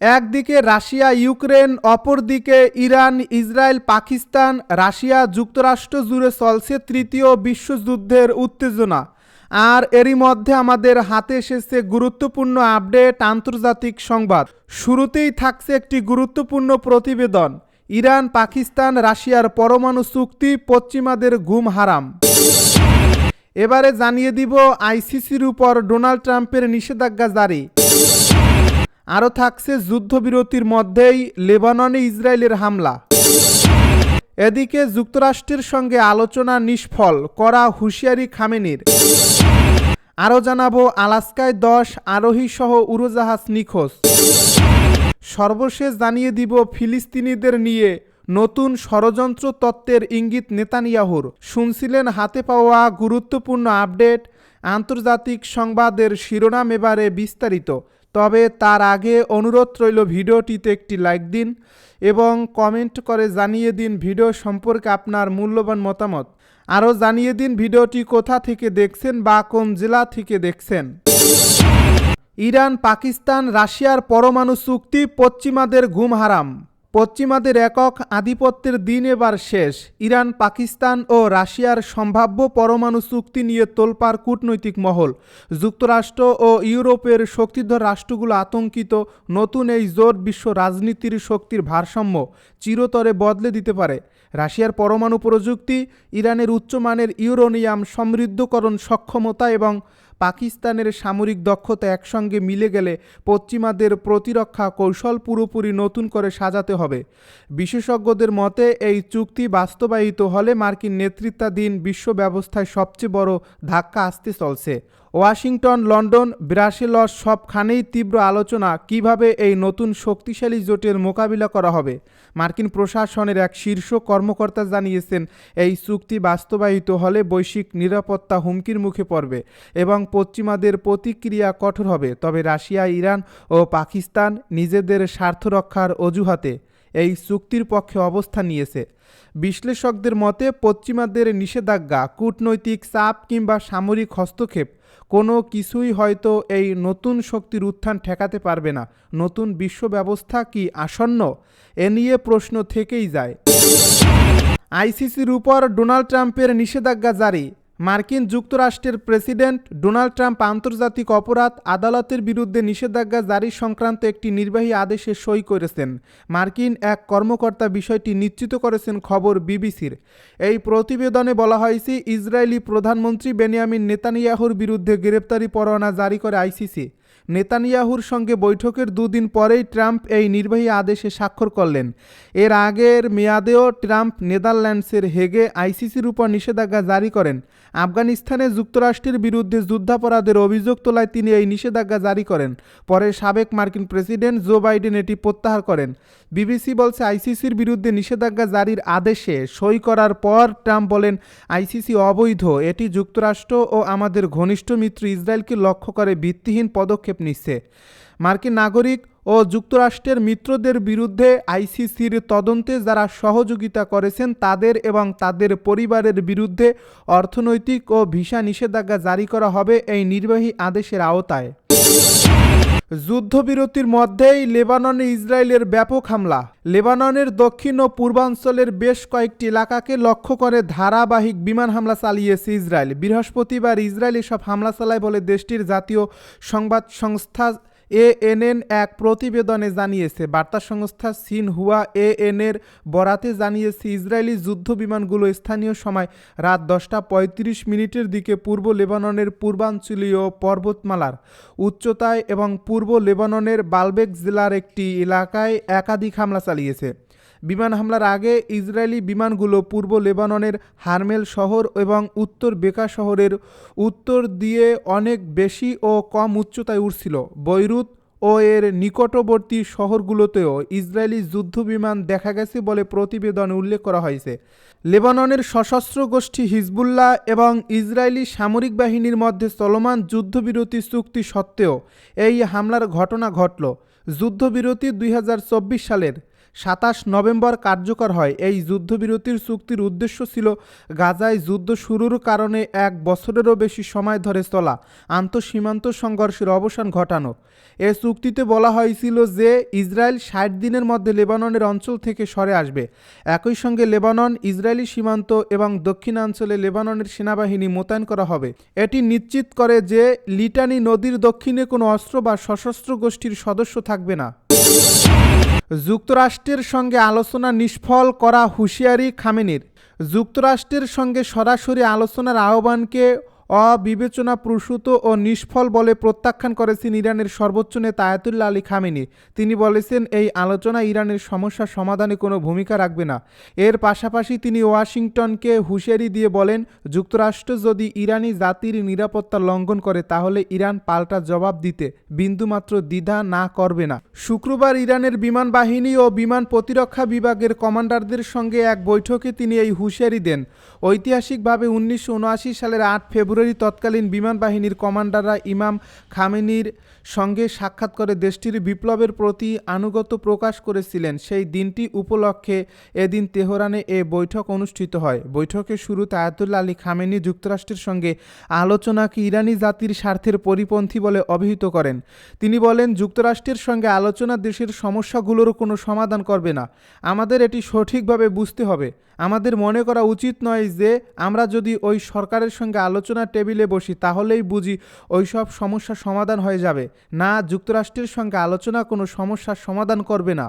একদিকে Russia, Ukraine, অপরদিকে Iran, Israel, Pakistan, Russia যুক্তরাষ্ট্র জুড়ে চলছে তৃতীয় বিশ্বযুদ্ধের উত্তেজনা। আর এরই মধ্যে আমাদের হাতে এসেছে গুরুত্বপূর্ণ আপডেট, আন্তর্জাতিক সংবাদ। শুরুতেই থাকছে একটি গুরুত্বপূর্ণ প্রতিবেদন, ইরান, পাকিস্তান, রাশিয়ার পরমাণু চুক্তি, পশ্চিমাদের ঘুম হারাম। এবারে জানিয়ে দিব আইসিসির উপর ডোনাল্ড ট্রাম্পের নিষেধাজ্ঞা জারি। আরও থাকছে যুদ্ধবিরতির মধ্যেই লেবাননে ইসরায়েলের হামলা। এদিকে যুক্তরাষ্ট্রের সঙ্গে আলোচনা নিষ্ফল করা হুঁশিয়ারি খামেনির। আরও জানাব, আলাস্কায় দশ আরোহী সহ উড়োজাহাজ নিখোঁজ। সর্বশেষ জানিয়ে দিব, ফিলিস্তিনিদের নিয়ে নতুন ষড়যন্ত্র তত্ত্বের ইঙ্গিত নেতানিয়াহুর। শুনছিলেন হাতে পাওয়া গুরুত্বপূর্ণ আপডেট, আন্তর্জাতিক সংবাদের শিরোনাম এবারে বিস্তারিত। তবে তার আগে অনুরোধ রইল ভিডিওটিতে একটি লাইক দিন এবং কমেন্ট করে জানিয়ে দিন ভিডিও সম্পর্কে আপনার মূল্যবান মতামত। আরও জানিয়ে দিন ভিডিওটি কোথা থেকে দেখছেন বা কোন জেলা থেকে দেখছেন। ইরান, পাকিস্তান, রাশিয়ার পরমাণু চুক্তি, পশ্চিমাদের ঘুম হারাম। পশ্চিমাদের একক আধিপত্যের দিন এবার শেষ। ইরান, পাকিস্তান ও রাশিয়ার সম্ভাব্য পরমাণু চুক্তি নিয়ে তোলপাড় কূটনৈতিক মহল। যুক্তরাষ্ট্র ও ইউরোপের শক্তিধর রাষ্ট্রগুলো আতঙ্কিত। নতুন এই জোট বিশ্ব রাজনীতির শক্তির ভারসাম্য চিরতরে বদলে দিতে পারে। রাশিয়ার পরমাণু প্রযুক্তি, ইরানের উচ্চমানের ইউরোনিয়াম সমৃদ্ধকরণ সক্ষমতা এবং পাকিস্তানের সামরিক দক্ষতা একসঙ্গে মিলে গেলে পশ্চিমাদের প্রতিরক্ষা কৌশল পুরোপুরি নতুন করে সাজাতে হবে। বিশেষজ্ঞদের মতে, এই চুক্তি বাস্তবায়িত হলে মার্কিন নেতৃত্বাধীন বিশ্ব ব্যবস্থায় সবচেয়ে বড় ধাক্কা আসতে চলছে। ওয়াশিংটন, লন্ডন ব্রাসেলস সবখানেই তীব্র আলোচনা কীভাবে এই নতুন শক্তিশালী জোটের মোকাবিলা করা হবে। মার্কিন প্রশাসনের এক শীর্ষ কর্মকর্তা জানিয়েছেন, এই চুক্তি বাস্তবায়িত হলে বৈশ্বিক নিরাপত্তা হুমকির মুখে পড়বে এবং পশ্চিমাদের প্রতিক্রিয়া কঠোর হবে। তবে রাশিয়া, ইরান ও পাকিস্তান নিজেদের স্বার্থ রক্ষার অজুহাতে এই চুক্তির পক্ষে অবস্থান নিয়েছে। বিশ্লেষকদের মতে, পশ্চিমাদের নিষেধাজ্ঞা, কূটনৈতিক চাপ কিংবা সামরিক হস্তক্ষেপ কোনো কিছুই হয়তো এই নতুন শক্তির উত্থান ঠেকাতে পারবে না। নতুন বিশ্ব ব্যবস্থা কি আসন্ন? এ নিয়ে প্রশ্ন থেকেই যায়। আইসিসির উপর ডোনাল্ড ট্রাম্পের নিষেধাজ্ঞা জারি। মার্কিন যুক্তরাষ্ট্রের প্রেসিডেন্ট ডোনাল্ড ট্রাম্প আন্তর্জাতিক অপরাধ আদালতের বিরুদ্ধে নিষেধাজ্ঞা জারি সংক্রান্ত একটি নির্বাহী আদেশে সই করেছেন। মার্কিন এক কর্মকর্তা বিষয়টি নিশ্চিত করেছেন খবর বিবিসির। এই প্রতিবেদনে বলা হয়েছে, ইসরায়েলি প্রধানমন্ত্রী বেনিয়ামিন নেতানিয়াহুর বিরুদ্ধে গ্রেপ্তারি পরোয়ানা জারি করে আইসিসি। নেতানিয়াহুর সঙ্গে বৈঠকের দুদিন পরেই ট্রাম্প এই নির্বাহী আদেশে স্বাক্ষর করলেন। এর আগের মেয়াদেও ট্রাম্প নেদারল্যান্ডসের হেগে আইসিসির উপর নিষেধাজ্ঞা জারি করেন। আফগানিস্তানে যুক্তরাষ্ট্রের বিরুদ্ধে যুদ্ধাপরাধের অভিযোগ তোলায় তিনি এই নিষেধাজ্ঞা জারি করেন। পরে সাবেক মার্কিন প্রেসিডেন্ট জো বাইডেন এটি প্রত্যাহার করেন। বিবিসি বলছে আইসিসির বিরুদ্ধে নিষেধাজ্ঞা জারির আদেশে সই করার পর ট্রাম্প বলেন, আইসিসি অবৈধ। এটি যুক্তরাষ্ট্র ও আমাদের ঘনিষ্ঠ মিত্র ইসরায়েলকে লক্ষ্য করে ভিত্তিহীন পদক্ষেপ নিচ্ছে। মার্কিন নাগরিক ও যুক্তরাষ্ট্রের মিত্রদের বিরুদ্ধে আইসিসির তদন্তে যারা সহযোগিতা করেছেন তাদের এবং তাদের পরিবারের বিরুদ্ধে অর্থনৈতিক ও ভিসা নিষেধাজ্ঞা জারি করা হবে এই নির্বাহী আদেশের আওতায়। যুদ্ধবিরতির মধ্যেই লেবাননে ইসরায়েলের ব্যাপক হামলা। লেবাননের দক্ষিণ ও পূর্বাঞ্চলের বেশ কয়েকটি এলাকাকে লক্ষ্য করে ধারাবাহিক বিমান হামলা চালিয়েছে ইসরায়েল। বৃহস্পতিবার ইসরায়েল এসব হামলা চালায় বলে দেশটির জাতীয় সংবাদ সংস্থা এএনএন এক প্রতিবেদনে জানিয়েছে, বার্তা সংস্থা সিনহুয়া এএনএর বরাতে জানিয়েছে, ইসরায়েলি যুদ্ধ বিমানগুলো স্থানীয় সময় রাত দশটা পঁয়ত্রিশ মিনিটের দিকে পূর্ব লেবাননের পূর্বাঞ্চলীয় পর্বতমালার উচ্চতায় এবং পূর্ব লেবাননের বালবেক জেলার একটি এলাকায় একাধিক হামলা চালিয়েছে। বিমান হামলার আগে ইসরায়েলি বিমানগুলো পূর্ব লেবাননের হারমেল শহর এবং উত্তর বেকা শহরের উত্তর দিয়ে অনেক বেশি ও কম উচ্চতায় উঠছিল বৈরুত ও এর নিকটবর্তী শহরগুলোতেও ইসরায়েলি যুদ্ধ বিমান দেখা গেছে বলে প্রতিবেদনে উল্লেখ করা হয়েছে। লেবাননের সশস্ত্র গোষ্ঠী হিজবুল্লাহ এবং ইসরায়েলি সামরিক বাহিনীর মধ্যে চলমান যুদ্ধবিরতি চুক্তি সত্ত্বেও এই হামলার ঘটনা ঘটল। যুদ্ধবিরতি দুই হাজার চব্বিশ সালের সাতাশ নভেম্বর কার্যকর হয়। এই যুদ্ধবিরতির চুক্তির উদ্দেশ্য ছিল গাজায় যুদ্ধ শুরুর কারণে এক বছরেরও বেশি সময় ধরে চলা, আন্তঃসীমান্ত সংঘর্ষের অবসান ঘটানো। এ চুক্তিতে বলা হয়েছিল যে, ইসরায়েল ষাট দিনের মধ্যে লেবাননের অঞ্চল থেকে সরে আসবে। একই সঙ্গে লেবানন, ইসরায়েলি সীমান্ত এবং দক্ষিণাঞ্চলে লেবাননের সেনাবাহিনী মোতায়েন করা হবে। এটি নিশ্চিত করে যে, লিটানি নদীর দক্ষিণে কোনো অস্ত্র বা সশস্ত্র গোষ্ঠীর সদস্য থাকবে না। যুক্তরাষ্ট্রের সঙ্গে আলোচনা নিষ্ফল করা হুঁশিয়ারি খামেনির। যুক্তরাষ্ট্রের সঙ্গে সরাসরি আলোচনার আহ্বানকে অবিবেচনা প্রসূত ও নিষ্ফল বলে প্রত্যাখ্যান করেছেন ইরানের সর্বোচ্চ নেতা আয়াতুল্লাহ আলী খামেনি। তিনি বলেছেন, এই আলোচনা ইরানের সমস্যা সমাধানে কোনো ভূমিকা রাখবে না। এর পাশাপাশি তিনি ওয়াশিংটনকে হুঁশিয়ারি দিয়ে বলেন, যুক্তরাষ্ট্র যদি ইরানি জাতির নিরাপত্তা লঙ্ঘন করে, তাহলে ইরান পাল্টা জবাব দিতে বিন্দুমাত্র দ্বিধা না করবে না। শুক্রবার ইরানের বিমান বাহিনী ও বিমান প্রতিরক্ষা বিভাগের কমান্ডারদের সঙ্গে এক বৈঠকে তিনি এই হুঁশিয়ারি দেন। ঐতিহাসিকভাবে উনিশশো উনআশি সালের আট ফেব্রুয়ারি তৎকালীন বিমান বাহিনীর কমান্ডাররা ইমাম খামেনির সঙ্গে সাক্ষাৎ করে দেশটির বিপ্লবের প্রতি আনুগত্য প্রকাশ করেছিলেন। সেই দিনটি উপলক্ষে এদিন তেহরানে এ বৈঠক অনুষ্ঠিত হয়। বৈঠকের শুরুতে আয়াতুল্লা আলী খামেনি যুক্তরাষ্ট্রের সঙ্গে আলোচনাকে ইরানি জাতির স্বার্থের পরিপন্থী বলে অভিহিত করেন। তিনি বলেন, যুক্তরাষ্ট্রের সঙ্গে আলোচনা দেশের সমস্যাগুলোর কোনো সমাধান করবে না। আমাদের এটি সঠিকভাবে বুঝতে হবে। আমাদের মনে করা উচিত নয় যে আমরা যদি ওই সরকারের সঙ্গে আলোচনার টেবিলে বসি, তাহলেই বুঝি ওই সব সমস্যা সমাধান হয়ে যাবে। না, যুক্তরাষ্ট্রের সঙ্গে আলোচনা কোনো সমস্যার সমাধান করবে না।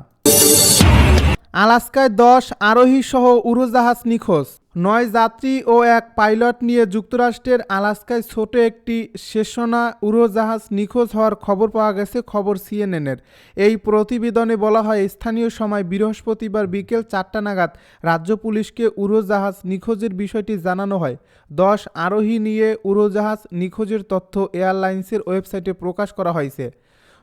আলাস্কায় দশ আরোহী সহ উড়োজাহাজ নিখোঁজ। নয় যাত্রী ও এক পাইলট নিয়ে যুক্তরাষ্ট্রের আলাস্কায় ছোট একটি সেশনা উড়োজাহাজ নিখোঁজ হওয়ার খবর পাওয়া গেছে খবর সিএনএনের। এই প্রতিবেদনে বলা হয়, স্থানীয় সময় বৃহস্পতিবার বিকেল চারটা নাগাদ রাজ্য পুলিশকে উড়োজাহাজ নিখোঁজের বিষয়টি জানানো হয়। দশ আরোহী নিয়ে উড়োজাহাজ নিখোঁজের তথ্য এয়ারলাইন্সের ওয়েবসাইটে প্রকাশ করা হয়েছে।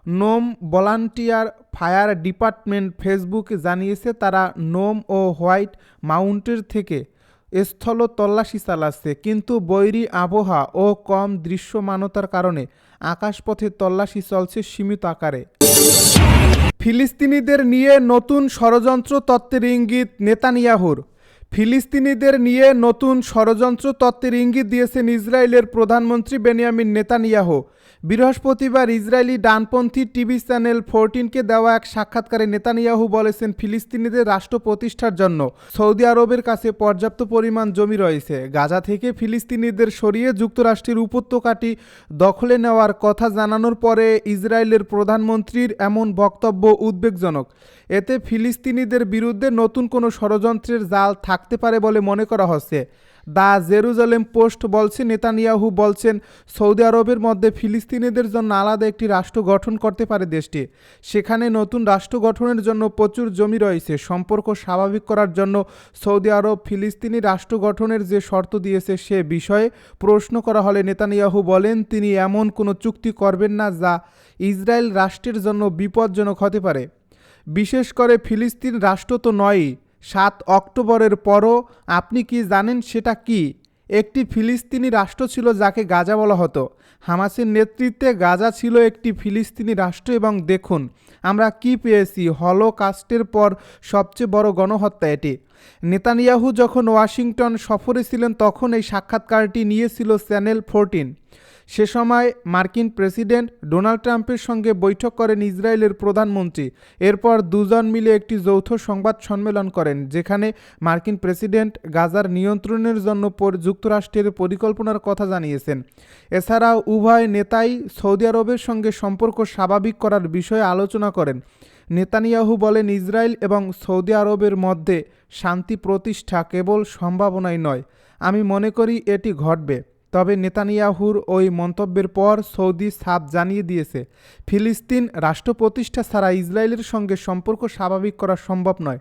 নোম ভলান্টিয়ার ফায়ার ডিপার্টমেন্ট ফেসবুকে জানিয়েছে তারা নোম ও হোয়াইট মাউন্টের থেকে স্থল তল্লাশি চালাচ্ছে, কিন্তু বৈরী আবহাওয়া ও কম দৃশ্যমানতার কারণে আকাশপথে তল্লাশি চলছে সীমিত আকারে। ফিলিস্তিনিদের নিয়ে নতুন ষড়যন্ত্র তত্ত্বের ইঙ্গিত নেতানিয়াহুর। ফিলিস্তিনিদের নিয়ে নতুন ষড়যন্ত্র তত্ত্বের ইঙ্গিত দিয়েছেন ইসরায়েলের প্রধানমন্ত্রী বেনিয়ামিন নেতানিয়াহু। বৃহস্পতিবার ইসরায়েলি ডানপন্থী টিভি চ্যানেল ফোরটিনকে দেওয়া এক সাক্ষাৎকারে নেতানিয়াহু বলেছেন ফিলিস্তিনিদের রাষ্ট্র প্রতিষ্ঠার জন্য সৌদি আরবের কাছে পর্যাপ্ত পরিমাণ জমি রয়েছে। গাজা থেকে ফিলিস্তিনিদের সরিয়ে যুক্তরাষ্ট্রের উপত্যকাটি দখলে নেওয়ার কথা জানানোর পরে ইসরায়েলের প্রধানমন্ত্রীর এমন বক্তব্য উদ্বেগজনক। এতে ফিলিস্তিনিদের বিরুদ্ধে নতুন কোনো ষড়যন্ত্রের জাল থাকতে পারে বলে মনে করা হচ্ছে। দ্য জেরুজালেম পোস্ট বলছে, নেতানিয়াহু বলছেন, সৌদি আরবের মধ্যে ফিলিস্তিনিদের জন্য আলাদা একটি রাষ্ট্র গঠন করতে পারে দেশটি। সেখানে নতুন রাষ্ট্র গঠনের জন্য প্রচুর জমি রয়েছে। সম্পর্ক স্বাভাবিক করার জন্য সৌদি আরব ফিলিস্তিনি রাষ্ট্র গঠনের যে শর্ত দিয়েছে সে বিষয়ে প্রশ্ন করা হলে নেতানিয়াহু বলেন, তিনি এমন কোনো চুক্তি করবেন না যা ইসরায়েল রাষ্ট্রের জন্য বিপজ্জনক হতে পারে। বিশেষ করে ফিলিস্তিন রাষ্ট্র তো নয়ই সাত অক্টোবরের পরও আপনি কি জানেন সেটা কি? একটি ফিলিস্তিনি রাষ্ট্র ছিল যাকে গাজা বলা হতো। হামাসের নেতৃত্বে গাজা ছিল একটি ফিলিস্তিনি রাষ্ট্র এবং দেখুন, আমরা কি পেয়েছি? হলো কাস্টের পর সবচেয়ে বড় গণহত্যা এটি। নেতানিয়াহু যখন ওয়াশিংটন সফরে ছিলেন, তখন এই সাক্ষাৎকারটি নিয়েছিল চ্যানেল ফোরটিন। সে সময় মার্কিন প্রেসিডেন্ট ডোনাল্ড ট্রাম্পের সঙ্গে বৈঠক করেন ইসরায়েলের প্রধানমন্ত্রী। এরপর দুজন মিলে একটি যৌথ সংবাদ সম্মেলন করেন, যেখানে মার্কিন প্রেসিডেন্ট গাজার নিয়ন্ত্রণের জন্য যুক্তরাষ্ট্রের পরিকল্পনার কথা জানিয়েছেন। এছাড়াও উভয় নেতাই সৌদি আরবের সঙ্গে সম্পর্ক স্বাভাবিক করার বিষয়ে আলোচনা করেন। নেতানিয়াহু বলেন, ইসরায়েল এবং সৌদি আরবের মধ্যে শান্তি প্রতিষ্ঠা কেবল সম্ভাবনাই নয়। আমি মনে করি এটি ঘটবে। তবে নেতানিয়াহুর ওই মন্তব্যের পর সৌদি সাপ জানিয়ে দিয়েছে, ফিলিস্তিন রাষ্ট্র প্রতিষ্ঠা ছাড়া ইসরায়েলের সঙ্গে সম্পর্ক স্বাভাবিক করা সম্ভব নয়।